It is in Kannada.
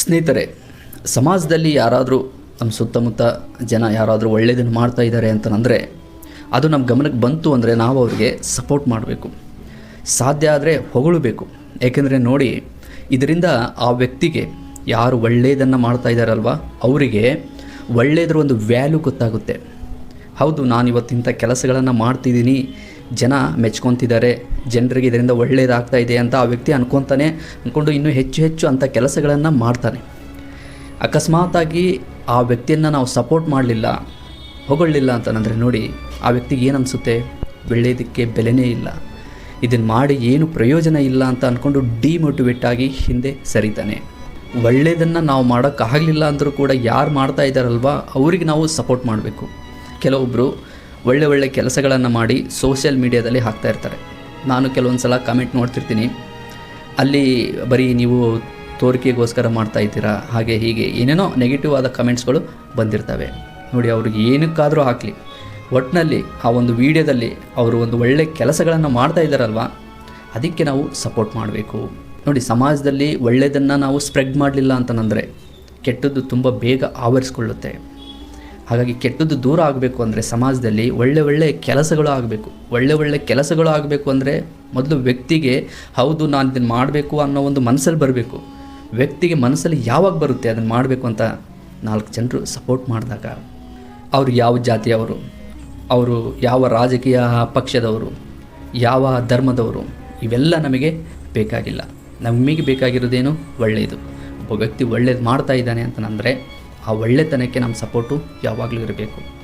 ಸ್ನೇಹಿತರೆ, ಸಮಾಜದಲ್ಲಿ ಯಾರಾದರೂ ನಮ್ಮ ಸುತ್ತಮುತ್ತ ಜನ ಯಾರಾದರೂ ಒಳ್ಳೆಯದನ್ನು ಮಾಡ್ತಾ ಇದ್ದಾರೆ ಅಂತಂದರೆ ಅದು ನಮ್ಮ ಗಮನಕ್ಕೆ ಬಂತು ಅಂದರೆ ನಾವು ಅವರಿಗೆ ಸಪೋರ್ಟ್ ಮಾಡಬೇಕು. ಸಾಧ್ಯ ಆದರೆ ಹೊಗಳಬೇಕು. ಏಕೆಂದರೆ ನೋಡಿ, ಇದರಿಂದ ಆ ವ್ಯಕ್ತಿಗೆ ಯಾರು ಒಳ್ಳೆಯದನ್ನು ಮಾಡ್ತಾ ಇದ್ದಾರಲ್ವ ಅವರಿಗೆ ಒಳ್ಳೆಯದ್ರ ಒಂದು ವ್ಯಾಲ್ಯೂ ಗೊತ್ತಾಗುತ್ತೆ. ಹೌದು ನಾನು ಇವತ್ತಿಂಥ ಕೆಲಸಗಳನ್ನು ಮಾಡ್ತಿದ್ದೀನಿ ಜನ ಮೆಚ್ಕೊತಿದ್ದಾರೆ. ಜನರಿಗೆ ಇದರಿಂದ ಒಳ್ಳೆಯದಾಗ್ತಾ ಇದೆ ಅಂತ ಆ ವ್ಯಕ್ತಿ ಅನ್ಕೊತಾನೆ ಅಂದ್ಕೊಂಡು ಇನ್ನೂ ಹೆಚ್ಚು ಹೆಚ್ಚು ಅಂಥ ಕೆಲಸಗಳನ್ನು ಮಾಡ್ತಾನೆ. ಅಕಸ್ಮಾತಾಗಿ ಆ ವ್ಯಕ್ತಿಯನ್ನು ನಾವು ಸಪೋರ್ಟ್ ಮಾಡಲಿಲ್ಲ ಹೊಗಳಿಲ್ಲ ಅಂತಂದರೆ ನೋಡಿ, ಆ ವ್ಯಕ್ತಿಗೆ ಏನು ಅನಿಸುತ್ತೆ ಒಳ್ಳೆಯದಕ್ಕೆ ಬೆಲೆನೇ ಇಲ್ಲ. ಇದನ್ನು ಮಾಡಿ ಏನು ಪ್ರಯೋಜನ ಇಲ್ಲ ಅಂತ ಅಂದ್ಕೊಂಡು ಡಿಮೋಟಿವೇಟ್ ಆಗಿ ಹಿಂದೆ ಸರಿತಾನೆ. ಒಳ್ಳೆಯದನ್ನು ನಾವು ಮಾಡೋಕ್ಕಾಗಲಿಲ್ಲ ಅಂದರೂ ಕೂಡ ಯಾರು ಮಾಡ್ತಾ ಇದ್ದಾರಲ್ವ ಅವರಿಗೆ ನಾವು ಸಪೋರ್ಟ್ ಮಾಡಬೇಕು. ಕೆಲವೊಬ್ಬರು ಒಳ್ಳೆ ಒಳ್ಳೆ ಕೆಲಸಗಳನ್ನು ಮಾಡಿ ಸೋಷಿಯಲ್ ಮೀಡಿಯಾದಲ್ಲಿ ಹಾಕ್ತಾ ಇರ್ತಾರೆ. ನಾನು ಕೆಲವೊಂದು ಸಲ ಕಮೆಂಟ್ ನೋಡ್ತಿರ್ತೀನಿ. ಅಲ್ಲಿ ಬರೀ ನೀವು ತೋರಿಕೆಗೋಸ್ಕರ ಮಾಡ್ತಾ ಇದ್ದೀರಾ, ಹಾಗೆ ಹೀಗೆ ಏನೇನೋ ನೆಗೆಟಿವ್ ಆದ ಕಮೆಂಟ್ಸ್ಗಳು ಬಂದಿರ್ತವೆ. ನೋಡಿ, ಅವ್ರಿಗೆ ಏನಕ್ಕಾದರೂ ಹಾಕಲಿ. ಒಟ್ಟಿನಲ್ಲಿ ಆ ಒಂದು ವಿಡಿಯೋದಲ್ಲಿ ಅವರು ಒಂದು ಒಳ್ಳೆ ಕೆಲಸಗಳನ್ನು ಮಾಡ್ತಾ ಇದ್ದಾರಲ್ವ, ಅದಕ್ಕೆ ನಾವು ಸಪೋರ್ಟ್ ಮಾಡಬೇಕು. ನೋಡಿ, ಸಮಾಜದಲ್ಲಿ ಒಳ್ಳೆಯದನ್ನು ನಾವು ಸ್ಪ್ರೆಡ್ ಮಾಡಲಿಲ್ಲ ಅಂತಂದರೆ ಕೆಟ್ಟದ್ದು ತುಂಬ ಬೇಗ ಆವರಿಸ್ಕೊಳ್ಳುತ್ತೆ. ಹಾಗಾಗಿ ಕೆಟ್ಟದ್ದು ದೂರ ಆಗಬೇಕು ಅಂದರೆ ಸಮಾಜದಲ್ಲಿ ಒಳ್ಳೆ ಒಳ್ಳೆ ಕೆಲಸಗಳು ಆಗಬೇಕು. ಒಳ್ಳೆ ಒಳ್ಳೆ ಕೆಲಸಗಳು ಆಗಬೇಕು ಅಂದರೆ ಮೊದಲು ವ್ಯಕ್ತಿಗೆ ಹೌದು ನಾನು ಇದನ್ನು ಮಾಡಬೇಕು ಅನ್ನೋ ಒಂದು ಮನಸ್ಸಲ್ಲಿ ಬರಬೇಕು. ವ್ಯಕ್ತಿಗೆ ಮನಸ್ಸಲ್ಲಿ ಯಾವಾಗ ಬರುತ್ತೆ ಅದನ್ನು ಮಾಡಬೇಕು ಅಂತ ನಾಲ್ಕು ಜನರು ಸಪೋರ್ಟ್ ಮಾಡಿದಾಗ ಅವರು ಯಾವ ಜಾತಿಯವರು, ಅವರು ಯಾವ ರಾಜಕೀಯ ಪಕ್ಷದವರು, ಯಾವ ಧರ್ಮದವರು, ಇವೆಲ್ಲ ನಮಗೆ ಬೇಕಾಗಿಲ್ಲ. ನಮಗೆ ಬೇಕಾಗಿರೋದೇನು ಒಳ್ಳೆಯದು. ಒಬ್ಬ ವ್ಯಕ್ತಿ ಒಳ್ಳೇದು ಮಾಡ್ತಾ ಇದ್ದಾನೆ ಅಂತಂದರೆ ಆ ಒಳ್ಳೆತನಕ್ಕೆ ನಮ್ಮ ಸಪೋರ್ಟು ಯಾವಾಗಲೂ ಇರಬೇಕು.